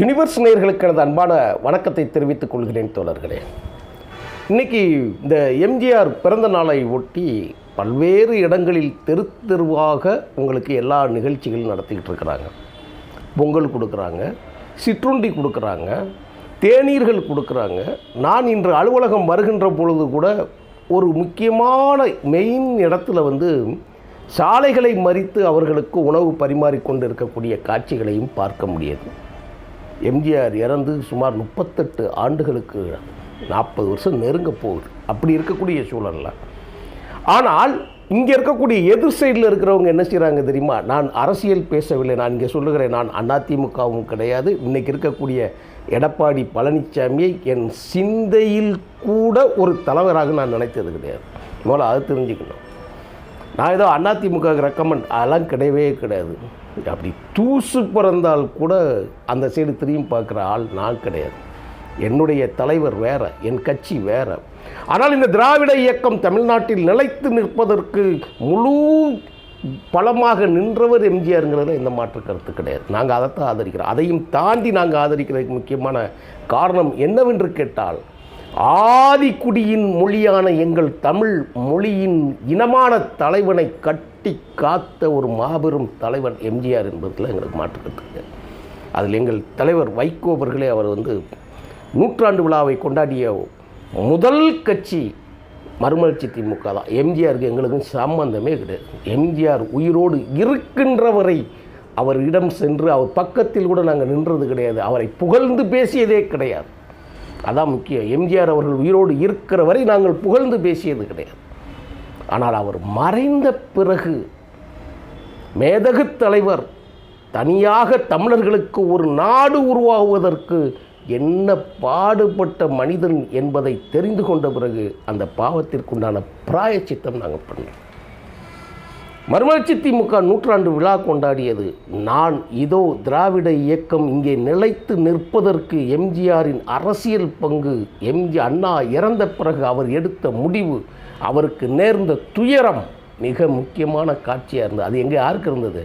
Universe நேர்களுக்கு எனது அன்பான வணக்கத்தை தெரிவித்துக் கொள்கிறேன் தோழர்களே. இன்னைக்கு இந்த எம்ஜிஆர் பிறந்த நாளை ஒட்டி பல்வேறு இடங்களில் தெரு தெருவாக உங்களுக்கு எல்லா நிகழ்ச்சிகளும் நடத்திக்கிட்டு இருக்கிறாங்க. பொங்கல் கொடுக்குறாங்க சிற்றுண்டி கொடுக்குறாங்க தேநீர்கள் கொடுக்குறாங்க. நான் இன்று அலுவலகம் வருகின்ற பொழுது கூட ஒரு முக்கியமான மெயின் இடத்துல வந்து சாலைகளை மறித்து அவர்களுக்கு உணவு பரிமாறிக்கொண்டு இருக்கக்கூடிய காட்சிகளையும் பார்க்க முடியாது. எம்ஜிஆர் இறந்து சுமார் முப்பத்தெட்டு ஆண்டுகளுக்கு நாற்பது வருஷம் நெருங்க போகுது. அப்படி இருக்கக்கூடிய சூழலில். ஆனால் இங்கே இருக்கக்கூடிய எதிர் சைடில் இருக்கிறவங்க என்ன செய்கிறாங்க தெரியுமா? நான் அரசியல் பேசவில்லை நான் இங்கே சொல்லுகிறேன் நான் அதிமுகவும் கிடையாது. இன்னைக்கு இருக்கக்கூடிய எடப்பாடி பழனிசாமியை என் சிந்தையில் கூட ஒரு தலைவராக நான் நினைத்தது கிடையாது. முதல்ல அது தெரிஞ்சுக்கணும். நான் ஏதோ அதிமுக ரெக்கமெண்ட் அதெல்லாம் கிடையவே கிடையாது. அப்படி தூசு பிறந்தால் கூட அந்த சைடு திரும்பி பார்க்குற ஆள் நான் கிடையாது. என்னுடைய தலைவர் வேற என் கட்சி வேற. ஆனால் இந்த திராவிட இயக்கம் தமிழ்நாட்டில் நிலைத்து நிற்பதற்கு முழு பலமாக நின்றவர் எம்ஜிஆருங்கிறதுல எந்த மாற்று கருத்து கிடையாது. நாங்கள் அதைத்தான் ஆதரிக்கிறோம். அதையும் தாண்டி நாங்கள் ஆதரிக்கிறதுக்கு முக்கியமான காரணம் என்னவென்று கேட்டால் ஆதிக்குடியின் மொழியான எங்கள் தமிழ் மொழியின் இனமான தலைவனை கட்டி காத்த ஒரு மாபெரும் தலைவன் எம்ஜிஆர் என்பதில் எங்களுக்கு மாற்றுக்கட்டு அதில் எங்கள் தலைவர் வைகோ அவர்களே அவர் வந்து நூற்றாண்டு விழாவை கொண்டாடிய முதல் கட்சி மறுமலர்ச்சி திமுக தான். எம்ஜிஆருக்கு எங்களுக்கும் சம்பந்தமே கிடையாது. எம்ஜிஆர் உயிரோடு இருக்கின்றவரை அவரிடம் சென்று அவர் பக்கத்தில் கூட நாங்கள் நின்றது கிடையாது. அவரை புகழ்ந்து பேசியதே கிடையாது. அதான் முக்கியம். எம்ஜிஆர் அவர்கள் உயிரோடு இருக்கிற வரை நாங்கள் புகழ்ந்து பேசியது கிடையாது. ஆனால் அவர் மறைந்த பிறகு மேதகு தலைவர் தனியாக தமிழர்களுக்கு ஒரு நாடு உருவாகுவதற்கு என்ன பாடுபட்ட மனிதன் என்பதை தெரிந்து கொண்ட பிறகு அந்த பாவத்திற்குண்டான பிராயச்சித்தம் நாங்கள் பண்ணோம். மறுமலர்ச்சி திமுக நூற்றாண்டு விழா கொண்டாடியது. நான் இதோ திராவிட இயக்கம் இங்கே நிலைத்து நிற்பதற்கு எம்ஜிஆரின் அரசியல் பங்கு எம்ஜி அண்ணா இறந்த பிறகு அவர் எடுத்த முடிவு அவருக்கு நேர்ந்த துயரம் மிக முக்கியமான காட்சியாக இருந்தது. அது எங்கே யாருக்கு இருந்தது?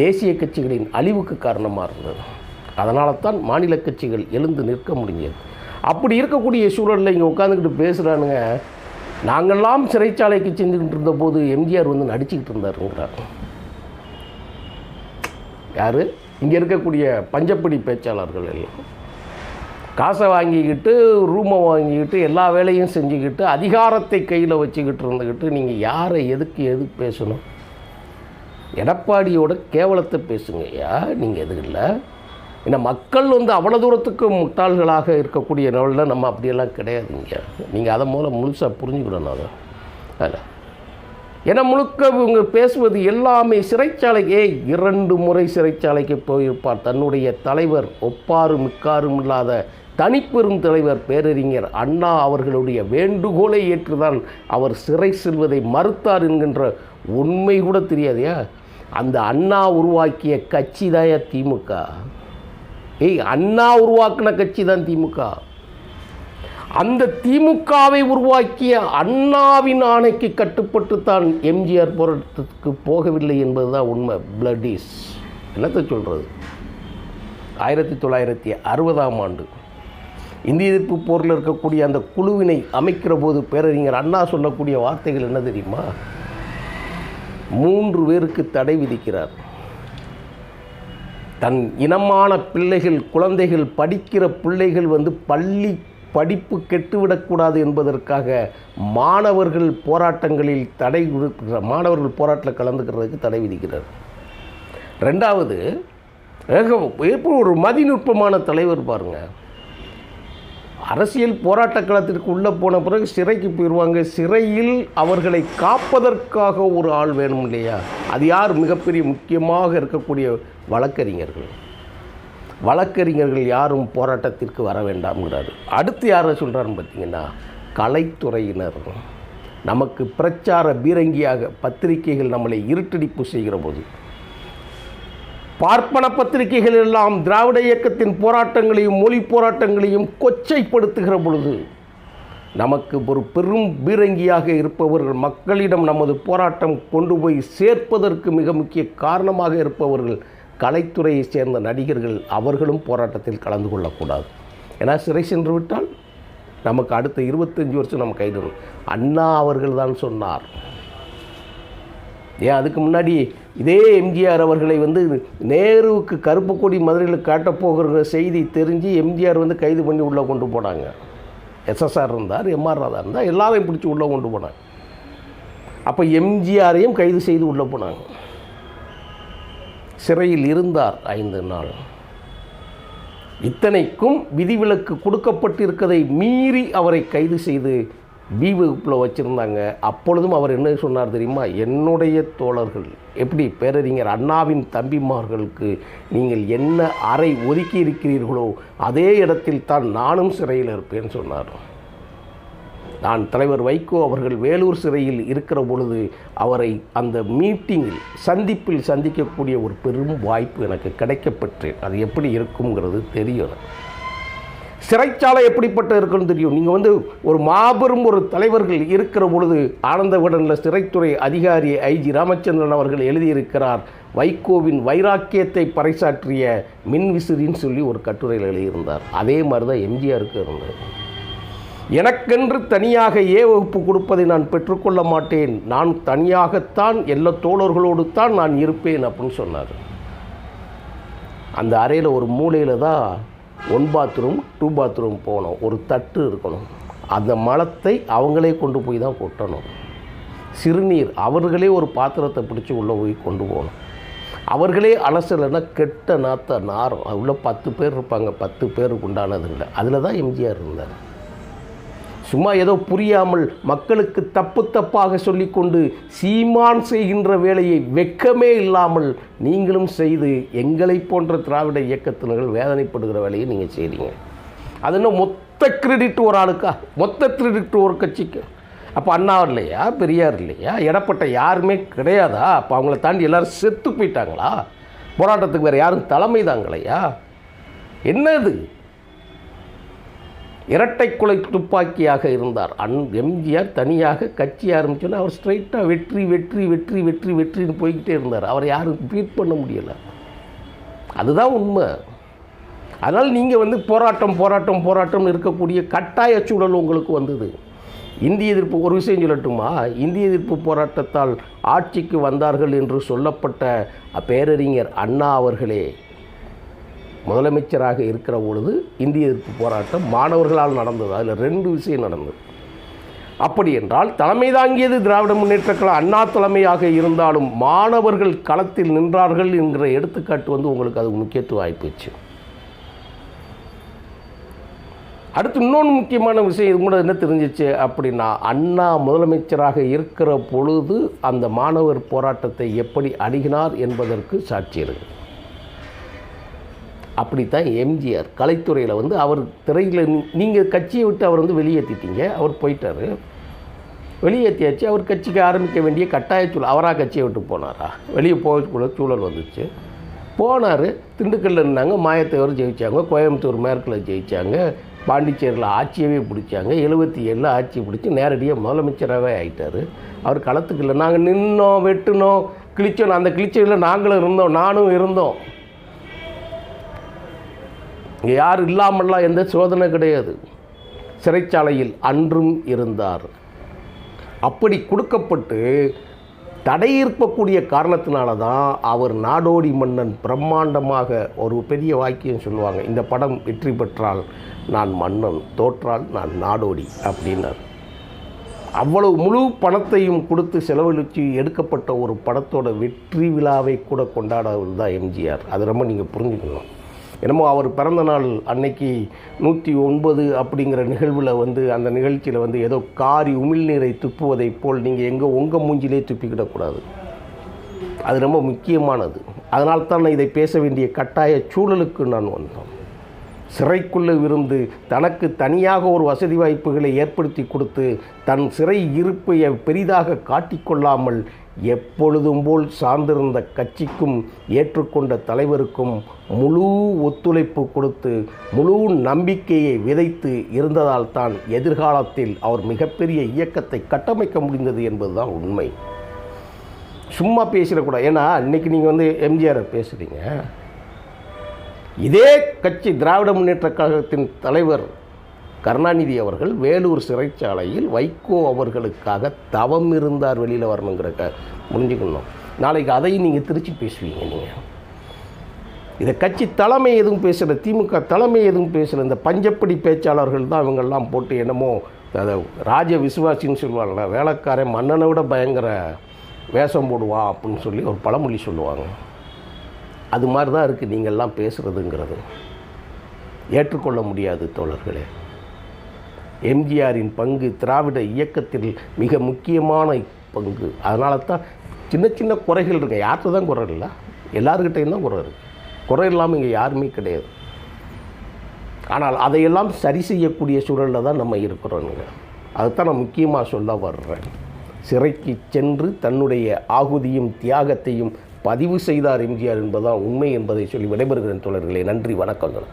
தேசிய கட்சிகளின் அழிவுக்கு காரணமாக இருந்தது. அதனால தான் மாநில கட்சிகள் எழுந்து நிற்க முடிஞ்சது. அப்படி இருக்கக்கூடிய சூழலில் இங்கே உட்காந்துக்கிட்டு பேசுகிறானுங்க நாங்கள்லாம் சிறைச்சாலைக்கு செஞ்சுக்கிட்டு இருந்தபோது எம்ஜிஆர் வந்து நடிச்சுக்கிட்டு இருந்தாருங்கிறார். யார்? இங்கே இருக்கக்கூடிய பஞ்சப்படி பேச்சாளர்கள் எல்லாம். காசை வாங்கிக்கிட்டு ரூமை வாங்கிக்கிட்டு எல்லா வேலையும் செஞ்சுக்கிட்டு அதிகாரத்தை கையில் வச்சுக்கிட்டு இருந்துக்கிட்டு நீங்கள் யாரை எதுக்கு எது பேசணும்? எடப்பாடியோட கேவலத்தை பேசுங்க ஐயா நீங்கள் எதுக்கு இல்லை? ஏன்னா மக்கள் வந்து அவ்வளோ தூரத்துக்கு முட்டாள்களாக இருக்கக்கூடிய நாளில் நம்ம அப்படியெல்லாம் கிடையாதுங்க நீங்கள் அதை மூலம் முழுசாக புரிஞ்சுக்கிடணும் அதை. அதில் ஏன்னா முழுக்க இவங்க பேசுவது எல்லாமே சிறைச்சாலைக்கே இரண்டு முறை சிறைச்சாலைக்கு போயிருப்பார். தன்னுடைய தலைவர் ஒப்பாரும் மிக்காரும் இல்லாத தனிப்பெரும் தலைவர் பேரறிஞர் அண்ணா அவர்களுடைய வேண்டுகோளை ஏற்றுதான் அவர் சிறை செல்வதை மறுத்தார் என்கின்ற உண்மை கூட தெரியாதையா? அந்த அண்ணா உருவாக்கிய கட்சி தாயா திமுக? ஏய் அண்ணா உருவாக்கின கட்சி தான் திமுக. அந்த திமுகவை உருவாக்கிய அண்ணாவின் ஆணைக்கு கட்டுப்பட்டு தான் எம்ஜிஆர் போராட்டத்துக்கு போகவில்லை என்பது தான் உண்மை. பிளடிஸ் என்னத்தை சொல்கிறது ஆயிரத்தி தொள்ளாயிரத்தி அறுபதாம் ஆண்டு. இந்திய எதிர்ப்பு போரில் இருக்கக்கூடிய அந்த குழுவினை அமைக்கிற போது பேரறிஞர் அண்ணா சொல்லக்கூடிய வார்த்தைகள் என்ன தெரியுமா? மூன்று பேருக்கு தடை விதிக்கிறார். தன் இனமான பிள்ளைகள் குழந்தைகள் படிக்கிற பிள்ளைகள் வந்து பள்ளி படிப்பு கெட்டுவிடக்கூடாது என்பதற்காக மாணவர்கள் போராட்டங்களில் தடை விடுக்கிற மாணவர்கள் போராட்டத்தில் கலந்துக்கிறதுக்கு தடை விதிக்கிறார். ரெண்டாவது எப்படி ஒரு மதிநுட்பமான தலைவர் பாருங்கள் அரசியல் போராட்ட களத்திற்கு உள்ளே போன பிறகு சிறைக்கு போயிடுவாங்க. சிறையில் அவர்களை காப்பதற்காக ஒரு ஆள் வேணும் இல்லையா? அது யார்? மிகப்பெரிய முக்கியமாக இருக்கக்கூடிய வழக்கறிஞர்கள். வழக்கறிஞர்கள் யாரும் போராட்டத்திற்கு வர வேண்டாம்ங்கிறாரு. அடுத்து யாரை சொல்கிறாருன்னு பார்த்தீங்கன்னா கலைத்துறையினர். நமக்கு பிரச்சார பீரங்கியாக பத்திரிகைகள் நம்மளை இருட்டடிப்பு செய்கிற போது பார்ப்பன பத்திரிகைகள் எல்லாம் திராவிட இயக்கத்தின் போராட்டங்களையும் மொழி போராட்டங்களையும் கொச்சைப்படுத்துகிற பொழுது நமக்கு ஒரு பெரும் பீரங்கியாக இருப்பவர்கள் மக்களிடம் நமது போராட்டம் கொண்டு போய் சேர்ப்பதற்கு மிக முக்கிய காரணமாக இருப்பவர்கள் கலைத்துறையைச் சேர்ந்த நடிகர்கள் அவர்களும் போராட்டத்தில் கலந்து கொள்ளக்கூடாது. ஏன்னா சிறை சென்று விட்டால் நமக்கு அடுத்த இருபத்தஞ்சி வருஷம் நம்ம கைது அண்ணா அவர்கள் தான் சொன்னார் ஏன் அதுக்கு முன்னாடி இதே எம்ஜிஆர் அவர்களை வந்து நேருவுக்கு கருப்பு கொடி மதுரையில் காட்டப்போகிற செய்தி தெரிஞ்சு எம்ஜிஆர் வந்து கைது பண்ணி உள்ளே கொண்டு போனாங்க. எஸ்எஸ்ஆர் இருந்தார் எம்ஆர் ராதா இருந்தார் எல்லாரையும் பிடிச்சி உள்ளே கொண்டு போனாங்க. அப்போ எம்ஜிஆரையும் கைது செய்து உள்ளே போனாங்க. சிறையில் இருந்தார் ஐந்து நாள். இத்தனைக்கும் விதிவிலக்கு கொடுக்கப்பட்டிருக்கதை மீறி அவரை கைது செய்து பி வகுப்பில் வச்சுருந்தாங்க. அப்பொழுதும் அவர் என்ன சொன்னார் தெரியுமா? என்னுடைய தோழர்கள் எப்படி? பேரறிஞர் அண்ணாவின் தம்பிமார்களுக்கு நீங்கள் என்ன அறை ஒதுக்கி இருக்கிறீர்களோ அதே இடத்தில் தான் நானும் சிறையில் இருப்பேன் சொன்னார். நான் தலைவர் வைகோ அவர்கள் வேலூர் சிறையில் இருக்கிற பொழுது அவரை அந்த மீட்டிங்கில் சந்திப்பில் சந்திக்கக்கூடிய ஒரு பெரும் வாய்ப்பு எனக்கு கிடைக்கப்பெற்றேன் அது எப்படி இருக்குங்கிறது தெரியும் எனக்கு. சிறைச்சாலை எப்படிப்பட்ட இருக்குன்னு தெரியும். நீங்கள் வந்து ஒரு மாபெரும் ஒரு தலைவர்கள் இருக்கிற பொழுது ஆனந்த விடனில் சிறைத்துறை அதிகாரி ஐஜி ராமச்சந்திரன் அவர்கள் எழுதியிருக்கிறார் வைகோவின் வைராக்கியத்தை பறைசாற்றிய மின்விசிறின்னு சொல்லி ஒரு கட்டுரையில் எழுதியிருந்தார். அதே மாதிரி தான் எம்ஜிஆருக்கு இருந்தது. எனக்கென்று தனியாக ஏ வகுப்பு கொடுப்பதை நான் பெற்றுக்கொள்ள மாட்டேன். நான் தனியாகத்தான் எல்லா தோழர்களோடு தான் நான் இருப்பேன் அப்படின்னு சொன்னார். அந்த அறையில் ஒரு மூலையில் தான் ஒன் பாத்ரூம் டூ பாத்ரூம் போகணும். ஒரு தட்டு இருக்கணும். அந்த மலத்தை அவங்களே கொண்டு போய் தான் கொட்டணும். சிறுநீர் அவர்களே ஒரு பாத்திரத்தை பிடிச்சி உள்ளே போய் கொண்டு போகணும். அவர்களே அலசலைன்னா கெட்ட நாத்த நாரம். அது உள்ள பத்து பேர் இருப்பாங்க. பத்து பேருக்கு உண்டானது இல்லை. அதில் தான் எம்ஜிஆர் இருந்தார். சும்மா ஏதோ புரியாமல் மக்களுக்கு தப்பு தப்பாக சொல்லிக்கொண்டு சீமான் செய்கின்ற வேலையை வெக்கமே இல்லாமல் நீங்களும் செய்து எங்களை போன்ற திராவிட இயக்கத்தினர்கள் வேதனைப்படுகிற வேலையை நீங்கள் செய்கிறீங்க அது என்ன மொத்த கிரெடிட் ஒரு ஆளுக்கா? மொத்த கிரெடிட் ஒரு கட்சிக்கு. அப்போ அண்ணா இல்லையா பெரியார் இல்லையா? இடப்பட்ட யாருமே கிடையாதா? அப்போ அவங்கள தாண்டி எல்லோரும் செத்து போயிட்டாங்களா? போராட்டத்துக்கு வேறு யாரும் தலைமை தாங்களையா என்னது? இரட்டை குலை துப்பாக்கியாக இருந்தார். அன் எம்ஜிஆர் தனியாக கட்சி ஆரம்பிச்சோன்னா அவர் ஸ்ட்ரைட்டாக வெற்றி வெற்றி வெற்றி வெற்றி வெற்றின்னு போய்கிட்டே இருந்தார். அவரை யாரும் பீட் பண்ண முடியலை. அதுதான் உண்மை. அதனால் நீங்கள் வந்து போராட்டம் போராட்டம் போராட்டம் இருக்கக்கூடிய கட்டாய சூழல் உங்களுக்கு வந்தது. இந்திய எதிர்ப்பு ஒரு விஷயம் சொல்லட்டுமா? இந்திய எதிர்ப்பு போராட்டத்தால் ஆட்சிக்கு வந்தார்கள் என்று சொல்லப்பட்ட பேரறிஞர் அண்ணா அவர்களே முதலமைச்சராக இருக்கிற பொழுது இந்திய எதிர்ப்பு போராட்டம் மாணவர்களால் நடந்தது. அதில் ரெண்டு விஷயம் நடந்தது. அப்படி என்றால் தலைமை தாங்கியது திராவிட முன்னேற்ற கழகம் அண்ணா தலைமையாக இருந்தாலும் மாணவர்கள் களத்தில் நின்றார்கள் என்கிற எடுத்துக்காட்டு வந்து உங்களுக்கு அது முக்கியத்துவம் ஆகிப்போச்சு அடுத்து இன்னொன்று முக்கியமான விஷயம் இது கூட என்ன தெரிஞ்சிச்சு அப்படின்னா அண்ணா முதலமைச்சராக இருக்கிற பொழுது அந்த மாணவர் போராட்டத்தை எப்படி அணுகினார் என்பதற்கு சாட்சி இருக்குது அப்படித்தான் எம்ஜிஆர் கலைத்துறையில் வந்து அவர் திரையில் நீங்கள் கட்சியை விட்டு அவர் வந்து வெளியேற்றிட்டீங்க அவர் போயிட்டார். வெளியேற்றியாச்சு அவர் கட்சிக்கு ஆரம்பிக்க வேண்டிய கட்டாய சூழல் அவராக கட்சியை விட்டு போனாரா? வெளியே போகக்கூட சூழல் வந்துச்சு. போனார். திண்டுக்கல்ல இருந்தாங்க. மாயத்தேவர் ஜெயித்தாங்க கோயம்புத்தூர் மேற்கில் ஜெயித்தாங்க பாண்டிச்சேரியில் ஆட்சியவே பிடிச்சாங்க. எழுபத்தி ஏழில் ஆட்சி பிடிச்சி நேரடியாக முதலமைச்சராகவே ஆகிட்டார் அவர் களத்துக்கு இல்லை. நாங்கள் நின்னோம் வெட்டினோம் கிழிச்சோம். அந்த கிழிச்சையில் நாங்களும் இருந்தோம். நானும் இருந்தோம். இங்கே யார் இல்லாமல்லாம் எந்த சோதனை கிடையாது. சிறைச்சாலையில் அன்றும் இருந்தார். அப்படி கொடுக்கப்பட்டு தடையிருக்கக்கூடிய காரணத்தினால தான் அவர் நாடோடி மன்னன் பிரம்மாண்டமாக ஒரு பெரிய வாக்கியம் சொல்லுவாங்க. இந்த படம் வெற்றி பெற்றால் நான் மன்னன் தோற்றால் நான் நாடோடி அப்படின்னார். அவ்வளவு முழு பணத்தையும் கொடுத்து செலவழித்து எடுக்கப்பட்ட ஒரு படத்தோட வெற்றி விழாவை கூட கொண்டாடவர் தான் எம்ஜிஆர். அது ரொம்ப நீங்கள் புரிஞ்சுக்கணும். என்னமோ அவர் பிறந்த நாள் அன்னைக்கு நூற்றி ஒன்பது அப்படிங்கிற நிகழ்வில் வந்து அந்த நிகழ்ச்சியில் வந்து ஏதோ காரி உமிழ்நீரை துப்புவதைப் போல் நீங்கள் எங்கே உங்கள் மூஞ்சிலே துப்பிக்கிடக்கூடாது. அது ரொம்ப முக்கியமானது. அதனால் தான் இதை பேச வேண்டிய கட்டாய சூழலுக்கு நான் வந்தோம். சிறைக்குள்ளே இருந்து தனக்கு தனியாக ஒரு வசதி வாய்ப்புகளை ஏற்படுத்தி கொடுத்து தன் சிறை இருப்பை பெரிதாக காட்டிக்கொள்ளாமல் எப்பொழுதும் போல் சார்ந்திருந்த கட்சிக்கும் ஏற்றுக்கொண்ட தலைவருக்கும் முழு ஒத்துழைப்பு கொடுத்து முழு நம்பிக்கையை விதைத்து இருந்ததால் தான் எதிர்காலத்தில் அவர் மிகப்பெரிய இயக்கத்தை கட்டமைக்க முடிந்தது என்பதுதான் உண்மை. சும்மா பேசிடக்கூடாது ஏன்னா இன்றைக்கி நீங்கள் வந்து எம்ஜிஆர் பேசுகிறீங்க இதே கட்சி திராவிட முன்னேற்ற கழகத்தின் தலைவர் கருணாநிதி அவர்கள் வேலூர் சிறைச்சாலையில் வைகோ அவர்களுக்காக தவம் இருந்தார் வெளியில் வரணுங்கிறக்க புரிஞ்சுக்கணும். நாளைக்கு அதையும் நீங்கள் திருச்சி பேசுவீங்க நீங்கள் இதை கட்சி தலைமை எதுவும் பேசுகிற திமுக தலைமை எதுவும் பேசுகிற இந்த பஞ்சப்படி பேச்சாளர்கள் தான் இவங்கெல்லாம் போட்டு என்னமோ அதை ராஜ விசுவாசின்னு சொல்லுவாங்கள்ல வேலைக்காரன் மன்னனை விட பயங்கர வேஷம் போடுவான் அப்படின்னு சொல்லி ஒரு பழமொழி சொல்லுவாங்க. அது மாதிரி தான் இருக்குது நீங்கள்லாம் பேசுகிறதுங்கிறது ஏற்றுக்கொள்ள முடியாது தோழர்களே. எம்ஜிஆரின் பங்கு திராவிட இயக்கத்தில் மிக முக்கியமான பங்கு. அதனால தான் சின்ன சின்ன குறைகள் இருக்கு. யார்கிட்ட தான் குறை இல்லை? எல்லாருக்கிட்டையும் தான் குறை இருக்குது குறை இல்லாமல் இங்கே யாருமே கிடையாது. ஆனால் அதையெல்லாம் சரி செய்யக்கூடிய சூழலில் தான் நம்ம இருக்கிறோங்க. அதுதான் நான் முக்கியமாக சொல்ல வர்றேன். சிறைக்கு சென்று தன்னுடைய ஆகுதியும் தியாகத்தையும் பதிவு செய்தார் எம்ஜிஆர் என்பதுதான் உண்மை என்பதை சொல்லி விடைபெறுகிறேன் தோழர்களே. நன்றி வணக்கங்கள்.